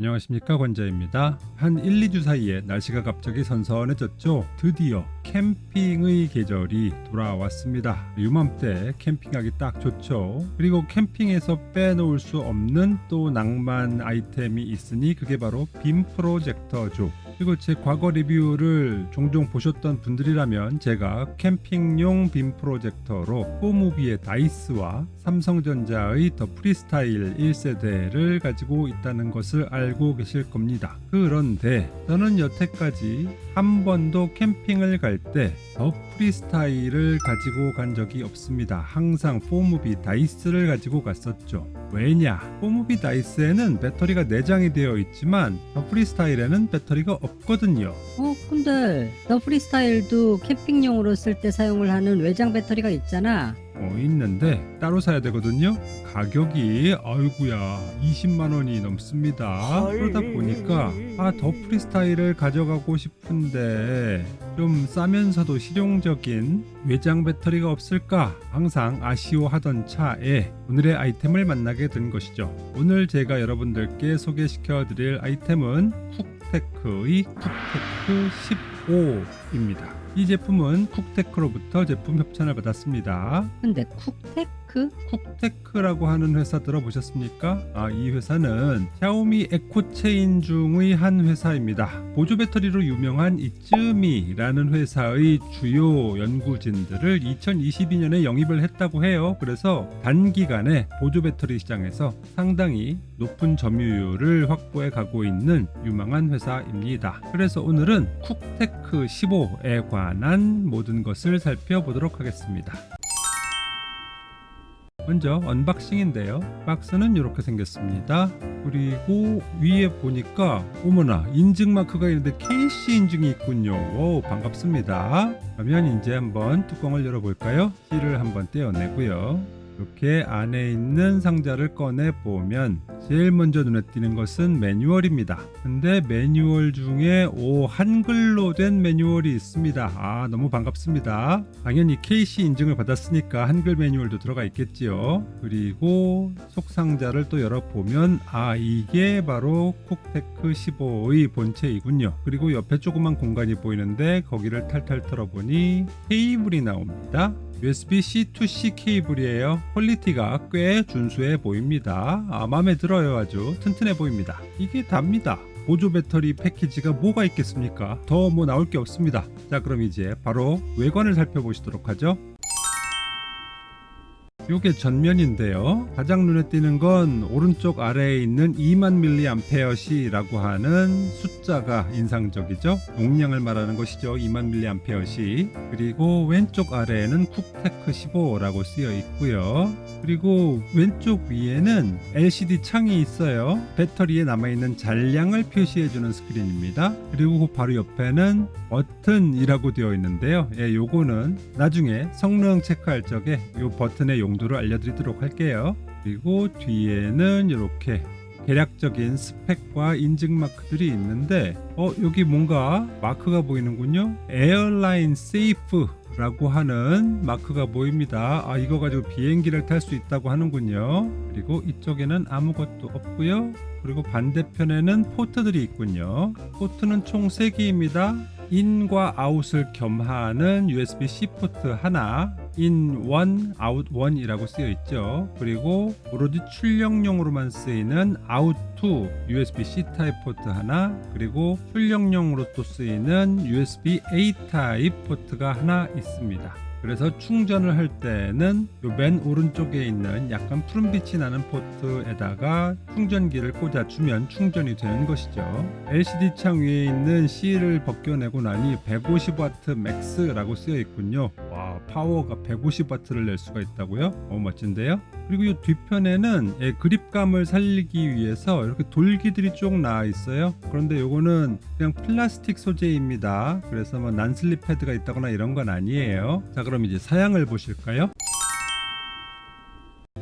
안녕하십니까 권자입니다. 한 1, 2주 사이에 날씨가 갑자기 선선해졌죠. 드디어 캠핑의 계절이 돌아왔습니다. 유맘때 캠핑하기 딱 좋죠. 그리고 캠핑에서 빼놓을 수 없는 또 낭만 아이템이 있으니 그게 바로 빔 프로젝터죠. 그리고 제 과거 리뷰를 종종 보셨던 분들이라면 제가 캠핑용 빔 프로젝터로 포무비의 다이스와 삼성전자의 더 프리스타일 1세대를 가지고 있다는 것을 알고 계실 겁니다. 그런데 저는 여태까지 한 번도 캠핑을 갈때 더 프리스타일을 가지고 간 적이 없습니다. 항상 포무비 다이스를 가지고 갔었죠. 왜냐? 포무비 다이스에는 배터리가 내장이 되어 있지만 더 프리스타일에는 배터리가 없거든요. 어, 근데 더 프리스타일도 캠핑용으로 쓸 때 사용을 하는 외장 배터리가 있잖아. 어, 있는데 따로 사야 되거든요. 가격이 아이구야 20만 원이 넘습니다. 그러다 보니까 아 더 프리스타일을 가져가고 싶은데 좀 싸면서도 실용적인 외장 배터리가 없을까 항상 아쉬워하던 차에 오늘의 아이템을 만나게 된 것이죠. 오늘 제가 여러분들께 소개시켜 드릴 아이템은 쿡테크의 쿡테크 15입니다. 이 제품은 쿡테크로부터 제품 협찬을 받았습니다. 근데 쿡테크? 쿡테크라고 하는 회사 들어보셨습니까? 아, 이 회사는 샤오미 에코체인 중의 한 회사입니다. 보조 배터리로 유명한 이쯔미라는 회사의 주요 연구진들을 2022년에 영입을 했다고 해요. 그래서 단기간에 보조 배터리 시장에서 상당히 높은 점유율을 확보해 가고 있는 유망한 회사입니다. 그래서 오늘은 쿡테크 15에 관한 모든 것을 살펴보도록 하겠습니다. 먼저 언박싱인데요. 박스는 이렇게 생겼습니다. 그리고 위에 보니까 어머나 인증 마크가 있는데 KC 인증이 있군요. 오, 반갑습니다. 그러면 이제 한번 뚜껑을 열어볼까요? 실을 한번 떼어내고요. 이렇게 안에 있는 상자를 꺼내 보면 제일 먼저 눈에 띄는 것은 매뉴얼입니다. 근데 매뉴얼 중에 오 한글로 된 매뉴얼이 있습니다. 아 너무 반갑습니다. 당연히 KC 인증을 받았으니까 한글 매뉴얼도 들어가 있겠지요. 그리고 속 상자를 또 열어 보면 아 이게 바로 쿡테크 15의 본체이군요. 그리고 옆에 조그만 공간이 보이는데 거기를 탈탈 털어보니 케이블이 나옵니다. USB-C to C 케이블이에요. 퀄리티가 꽤 준수해 보입니다. 아, 마음에 들어요. 아주 튼튼해 보입니다. 이게 답니다. 보조 배터리 패키지가 뭐가 있겠습니까? 더 뭐 나올 게 없습니다. 자, 그럼 이제 바로 외관을 살펴보시도록 하죠. 요게 전면인데요. 가장 눈에 띄는 건 오른쪽 아래에 있는 2만 mAh라고 하는 숫자가 인상적이죠. 용량을 말하는 것이죠. 2만 mAh. 그리고 왼쪽 아래에는 쿡테크 15라고 쓰여 있고요. 그리고 왼쪽 위에는 LCD 창이 있어요. 배터리에 남아있는 잔량을 표시해주는 스크린입니다. 그리고 그 바로 옆에는 버튼이라고 되어 있는데요. 예, 요거는 나중에 성능 체크할 적에 요 버튼의 용 도를 알려드리도록 할게요. 그리고 뒤에는 이렇게 대략적인 스펙과 인증 마크들이 있는데 어 여기 뭔가 마크가 보이는군요. 에어라인 세이프 라고 하는 마크가 보입니다. 아 이거 가지고 비행기를 탈 수 있다고 하는군요. 그리고 이쪽에는 아무것도 없고요. 그리고 반대편에는 포트들이 있군요. 포트는 총 3개입니다. 인과 아웃을 겸하는 USB-C 포트 하나, in 1, out 1이라고 쓰여 있죠. 그리고 오로지 출력용으로만 쓰이는 out 2 USB-C 타입 포트 하나, 그리고 출력용으로 또 쓰이는 USB-A 타입 포트가 하나 있습니다. 그래서 충전을 할 때는 요맨 오른쪽에 있는 약간 푸른빛이 나는 포트에다가 충전기를 꽂아주면 충전이 되는 것이죠. LCD 창 위에 있는 C를 벗겨내고 나니 150W 맥스라고 쓰여 있군요. 와 파워가 150W를 낼 수가 있다고요? 어 멋진데요? 그리고 이 뒤편에는 예, 그립감을 살리기 위해서 이렇게 돌기들이 쭉 나와 있어요. 그런데 요거는 그냥 플라스틱 소재입니다. 그래서 뭐 난슬립 패드가 있다거나 이런 건 아니에요. 자 그럼 이제 사양을 보실까요?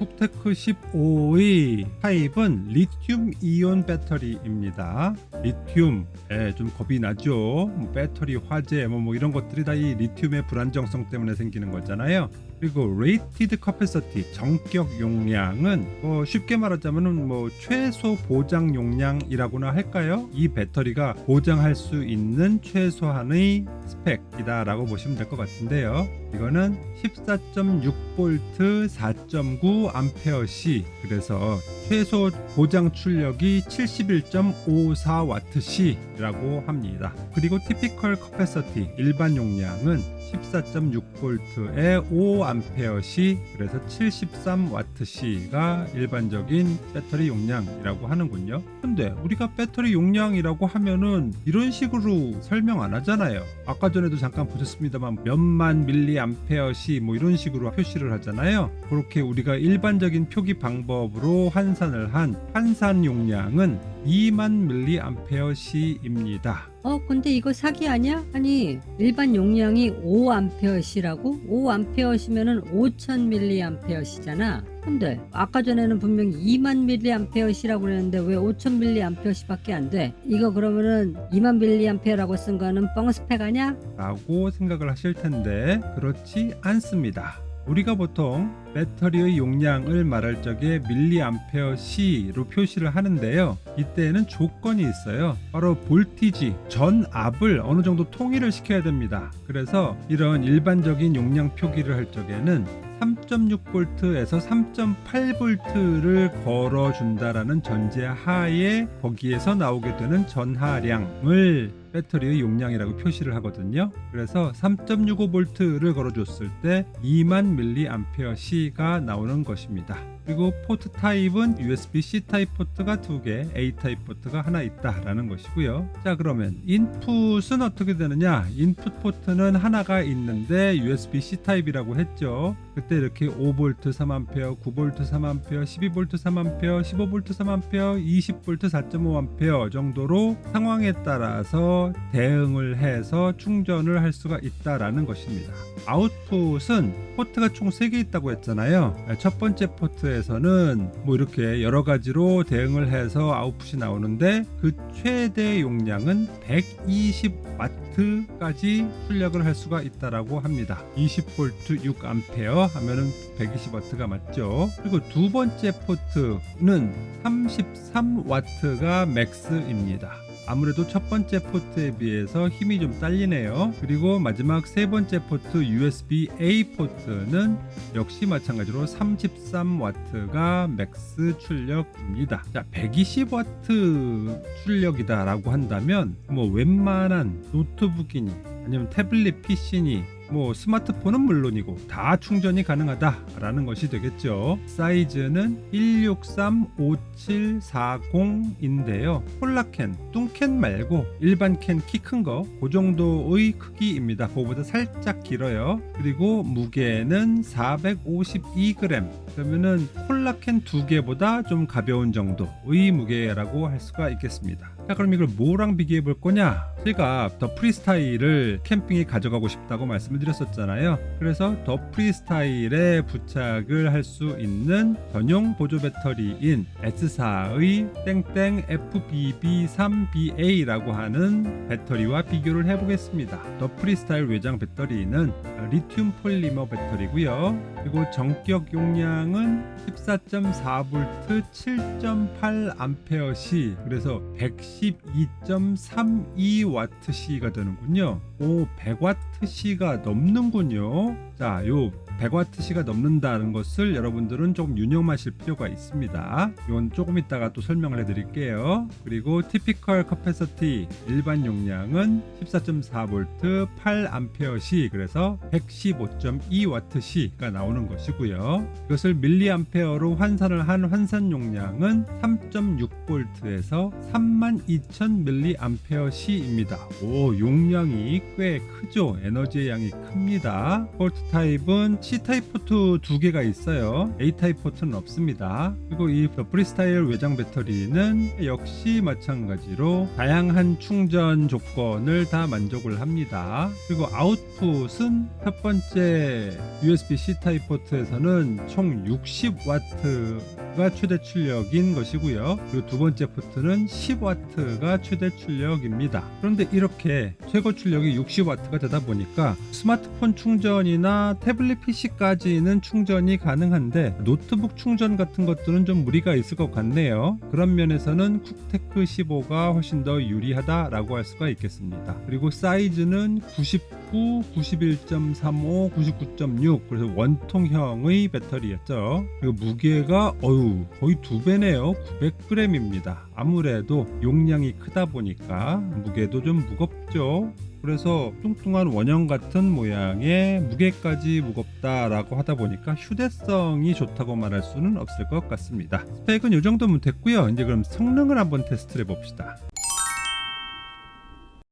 쿡테크 15의 타입은 리튬 이온 배터리입니다. 리튬, 예, 좀 겁이 나죠. 뭐 배터리 화재, 뭐, 뭐 이런 것들이 다 이 리튬의 불안정성 때문에 생기는 거잖아요. 그리고 rated capacity 정격 용량은 뭐 쉽게 말하자면은 뭐 최소 보장 용량이라고나 할까요? 이 배터리가 보장할 수 있는 최소한의 스펙이다라고 보시면 될 것 같은데요. 이거는 14.6V 4.9 암페어시 그래서 최소 보장 출력이 71.54W시라고 합니다. 그리고 티피컬 커패서티 일반 용량은 14.6V에 5A시 그래서 73W시가 일반적인 배터리 용량이라고 하는군요. 근데 우리가 배터리 용량이라고 하면은 이런 식으로 설명 안 하잖아요. 아까 전에도 잠깐 보셨습니다만 몇만 밀리암페어시 뭐 이런 식으로 표시를 하잖아요. 그렇게 우리가 일반적인 표기 방법으로 환산을 한 환산 용량은 2만 밀리암페어시입니다. 어, 근데 이거 사기 아니야? 아니, 일반 용량이 5암페어시라고? 5암페어시면은 5000mAh잖아. 근데 아까 전에는 분명히 2만 mAh라고 그랬는데 왜5000 mAh밖에 안 돼? 이거 그러면은 2만 mAh라고 쓴 거는 뻥스펙 아니야? 라고 생각을 하실 텐데 그렇지 않습니다. 우리가 보통 배터리의 용량을 말할 적에 밀리암페어 시로 표시를 하는데요. 이때에는 조건이 있어요. 바로 볼티지, 전압을 어느 정도 통일을 시켜야 됩니다. 그래서 이런 일반적인 용량 표기를 할 적에는 3.6V에서 3.8V를 걸어준다라는 전제 하에 거기에서 나오게 되는 전하량을 배터리의 용량이라고 표시를 하거든요. 그래서 3.65V를 걸어줬을 때 2만 밀리암페어 시가 나오는 것입니다. 그리고 포트 타입은 USB-C 타입 포트가 두 개, A 타입 포트가 하나 있다라는 것이고요. 자 그러면 인풋은 어떻게 되느냐? 인풋 포트는 하나가 있는데 USB-C 타입이라고 했죠. 그때 이렇게 5V 3A, 9V 3A, 12V 3A, 15V 3A, 20V 4.5A 정도로 상황에 따라 서 대응을 해서 충전을 할 수가 있다라는 것입니다. 아웃풋은 포트가 총 3개 있다고 했잖아요. 첫 번째 포트에서는 뭐 이렇게 여러 가지로 대응을 해서 아웃풋이 나오는데 그 최대 용량은 120W까지 출력을 할 수가 있다라고 합니다. 20V 6A 하면은 120W가 맞죠. 그리고 두 번째 포트는 33W가 맥스입니다. 아무래도 첫 번째 포트에 비해서 힘이 좀 딸리네요. 그리고 마지막 세 번째 포트 USB-A 포트는 역시 마찬가지로 33W가 맥스 출력입니다. 자, 120W 출력이다라고 한다면 뭐 웬만한 노트북이니 아니면 태블릿 PC니 뭐 스마트폰은 물론이고 다 충전이 가능하다라는 것이 되겠죠. 사이즈는 1635740인데요. 콜라캔, 뚱캔 말고 일반 캔 키 큰 거, 그 정도의 크기입니다. 그거보다 살짝 길어요. 그리고 무게는 452g. 그러면은 콜라캔 두 개보다 좀 가벼운 정도의 무게라고 할 수가 있겠습니다. 자 그럼 이걸 뭐랑 비교해 볼 거냐? 제가 더 프리스타일을 캠핑에 가져가고 싶다고 말씀을 드렸었잖아요. 그래서 더 프리스타일에 부착을 할 수 있는 전용 보조 배터리인 S4의 땡땡 FBB3BA라고 하는 배터리와 비교를 해보겠습니다. 더 프리스타일 외장 배터리는 리튬 폴리머 배터리고요. 그리고 전격 용량은 14.4V 7.8A 시 그래서 110 12.32Wc가 되는군요. 오, 100Wc가 넘는군요. 자, 요 100W시가 넘는다는 것을 여러분들은 조금 유념하실 필요가 있습니다. 이건 조금 이따가 또 설명을 해드릴게요. 그리고 티피컬 커패서티 일반 용량은 14.4V 8A 그래서 115.2W시가 나오는 것이고요. 이것을 밀리암페어로 환산을 한 환산 용량은 3.6V에서 32,000mAh입니다. 오, 용량이 꽤 크죠. 에너지의 양이 큽니다. 포트 타입은 C 타입 포트 두 개가 있어요. A 타입 포트는 없습니다. 그리고 이 프리스타일 외장 배터리는 역시 마찬가지로 다양한 충전 조건을 다 만족을 합니다. 그리고 아웃풋은 첫 번째 USB-C 타입 포트에서는 총 60W 가 5W가 최대 출력인 것이고요. 그리고 두 번째 포트는 10W가 최대 출력입니다. 그런데 이렇게 최고 출력이 60W가 되다 보니까 스마트폰 충전이나 태블릿 PC까지는 충전이 가능한데 노트북 충전 같은 것들은 좀 무리가 있을 것 같네요. 그런 면에서는 쿡테크 15가 훨씬 더 유리하다라고 할 수가 있겠습니다. 그리고 사이즈는 99, 91.35, 99.6 그래서 원통형의 배터리였죠. 그리고 무게가 어유 거의 두 배네요. 900g입니다. 아무래도 용량이 크다 보니까 무게도 좀 무겁죠. 그래서 뚱뚱한 원형 같은 모양의 무게까지 무겁다라고 하다 보니까 휴대성이 좋다고 말할 수는 없을 것 같습니다. 스펙은 이 정도면 됐고요. 이제 그럼 성능을 한번 테스트를 해봅시다.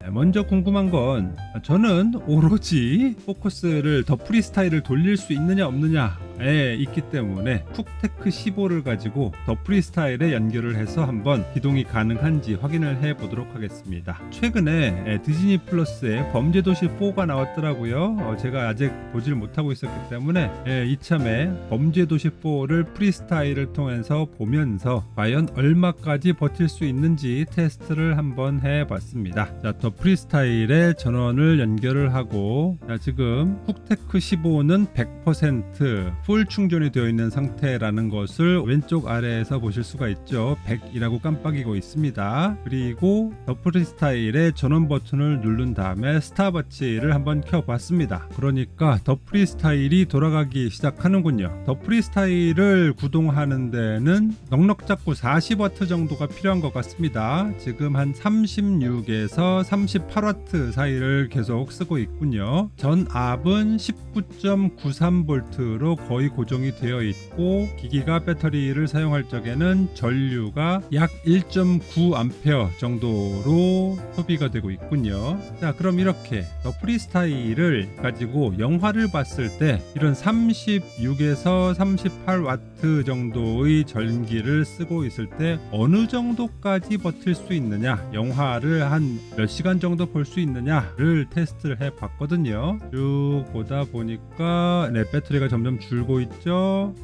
네, 먼저 궁금한 건 저는 오로지 포커스를 더 프리스타일을 돌릴 수 있느냐 없느냐 에 있기 때문에 쿡테크 15를 가지고 더 프리스타일에 연결을 해서 한번 기동이 가능한지 확인을 해 보도록 하겠습니다. 최근에 예, 디즈니 플러스에 범죄도시 4가 나왔더라고요. 어, 제가 아직 보질 못하고 있었기 때문에 예, 이참에 범죄도시 4를 프리스타일을 통해서 보면서 과연 얼마까지 버틸 수 있는지 테스트를 한번 해 봤습니다. 자, 더 프리스타일에 전원을 연결을 하고 자, 지금 쿡테크 15는 100%풀 충전이 되어 있는 상태라는 것을 왼쪽 아래에서 보실 수가 있죠. 100이라고 깜빡이고 있습니다. 그리고 더 프리 스타일의 전원 버튼을 누른 다음에 스타버치를 한번 켜봤습니다. 그러니까 더 프리 스타일이 돌아가기 시작하는군요. 더 프리 스타일을 구동하는 데는 넉넉 잡고 40W 정도가 필요한 것 같습니다. 지금 한 36에서 38W 사이를 계속 쓰고 있군요. 전 압은 19.93V로 거의 고정이 되어 있고 기기가 배터리를 사용할 적에는 전류가 약 1.9A 정도로 소비가 되고 있군요. 자, 그럼 이렇게 더 프리스타일을 가지고 영화를 봤을 때 이런 36에서 38W 정도의 전기를 쓰고 있을 때 어느 정도까지 버틸 수 있느냐, 영화를 한 몇 시간 정도 볼 수 있느냐를 테스트를 해 봤거든요. 쭉 보다 보니까 네, 배터리가 점점 줄고 있죠.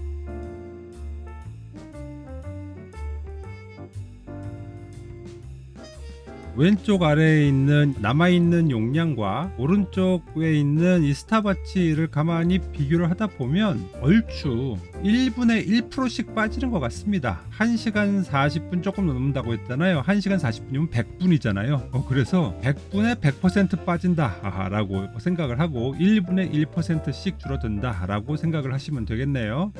왼쪽 아래에 있는 남아있는 용량과 오른쪽에 있는 이 스타바치를 가만히 비교를 하다 보면 얼추 1분의 1%씩 빠지는 것 같습니다. 1시간 40분 조금 넘는다고 했잖아요. 1시간 40분이면 100분이잖아요. 어, 그래서 100분의 100% 빠진다 라고 생각을 하고 1분의 1%씩 줄어든다 라고 생각을 하시면 되겠네요.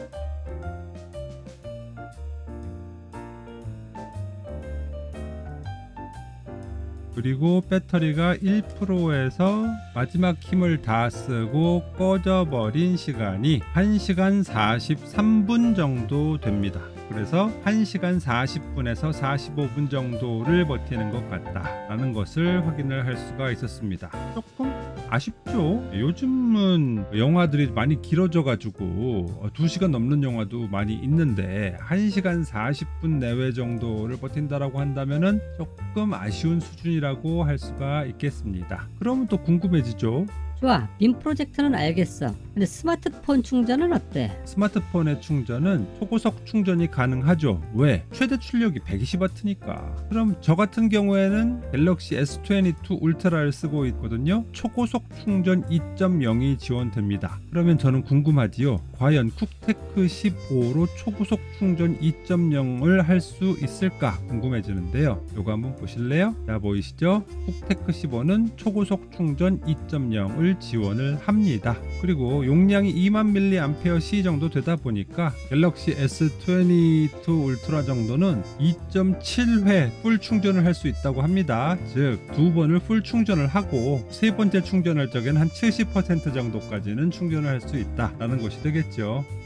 그리고 배터리가 1%에서 마지막 힘을 다 쓰고 꺼져버린 시간이 1시간 43분 정도 됩니다. 그래서 1시간 40분에서 45분 정도를 버티는 것 같다라는 것을 확인을 할 수가 있었습니다. 조금 아쉽죠. 요즘은 영화들이 많이 길어져 가지고 2시간 넘는 영화도 많이 있는데 1시간 40분 내외 정도를 버틴다라고 한다면은 조금 아쉬운 수준이라고 할 수가 있겠습니다. 그러면 또 궁금해지죠. 좋아. 빔 프로젝트는 알겠어. 근데 스마트폰 충전은 어때? 스마트폰의 충전은 초고속 충전이 가능하죠. 왜? 최대 출력이 120W니까. 그럼 저 같은 경우에는 갤럭시 S22 울트라를 쓰고 있거든요. 초고속 충전 2.0이 지원됩니다. 그러면 저는 궁금하지요. 과연 쿡테크 15로 초고속 충전 2.0을 할 수 있을까 궁금해지는데요. 요거 한번 보실래요? 자 보이시죠? 쿡테크 15는 초고속 충전 2.0을 지원을 합니다. 그리고 용량이 2만 mAh 정도 되다 보니까 갤럭시 S22 울트라 정도는 2.7회 풀 충전을 할 수 있다고 합니다. 즉 두 번을 풀 충전을 하고 세 번째 충전할 적에는 한70% 정도까지는 충전을 할 수 있다라는 것이 되겠죠.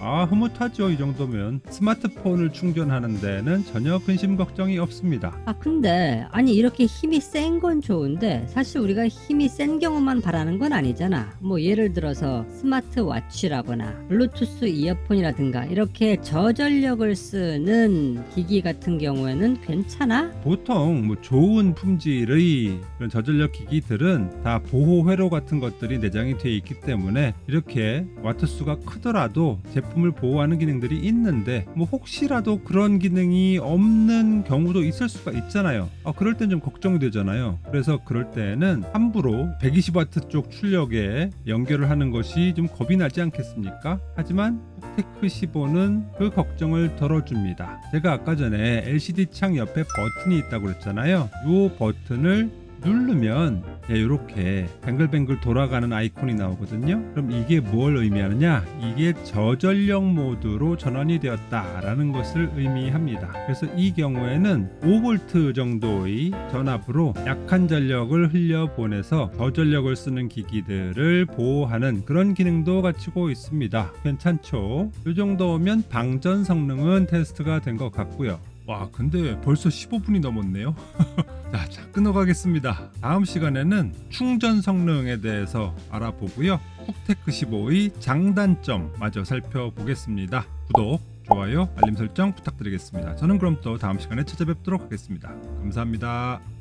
아 흐뭇하죠 이 정도면 스마트폰을 충전하는 데는 전혀 근심 걱정이 없습니다. 아 근데 아니 이렇게 힘이 센 건 좋은데 사실 우리가 힘이 센 경우만 바라는 건 아니잖아 뭐 예를 들어서 스마트 워치라거나 블루투스 이어폰이라든가 이렇게 저전력을 쓰는 기기 같은 경우에는 괜찮아? 보통 뭐 좋은 품질의 그런 저전력 기기들은 다 보호 회로 같은 것들이 내장이 되어 있기 때문에 이렇게 와트 수가 크더라도 하더라도 제품을 보호하는 기능들이 있는데 뭐 혹시라도 그런 기능이 없는 경우도 있을 수가 있잖아요. 아, 그럴 땐 좀 걱정이 되잖아요. 그래서 그럴 때는 함부로 120W 쪽 출력에 연결을 하는 것이 좀 겁이 나지 않겠습니까? 하지만 훅테크 15는 그 걱정을 덜어줍니다. 제가 아까 전에 LCD 창 옆에 버튼이 있다고 그랬잖아요. 이 버튼을 누르면 이렇게 뱅글뱅글 돌아가는 아이콘이 나오거든요. 그럼 이게 뭘 의미하느냐? 이게 저전력 모드로 전환이 되었다라는 것을 의미합니다. 그래서 이 경우에는 5V 정도의 전압으로 약한 전력을 흘려 보내서 저전력을 쓰는 기기들을 보호하는 그런 기능도 갖추고 있습니다. 괜찮죠? 이 정도면 방전 성능은 테스트가 된 것 같고요. 와, 근데 벌써 15분이 넘었네요. 자, 자, 끊어가겠습니다. 다음 시간에는 충전 성능에 대해서 알아보고요. 훅테크 15의 장단점 마저 살펴보겠습니다. 구독, 좋아요, 알림 설정 부탁드리겠습니다. 저는 그럼 또 다음 시간에 찾아뵙도록 하겠습니다. 감사합니다.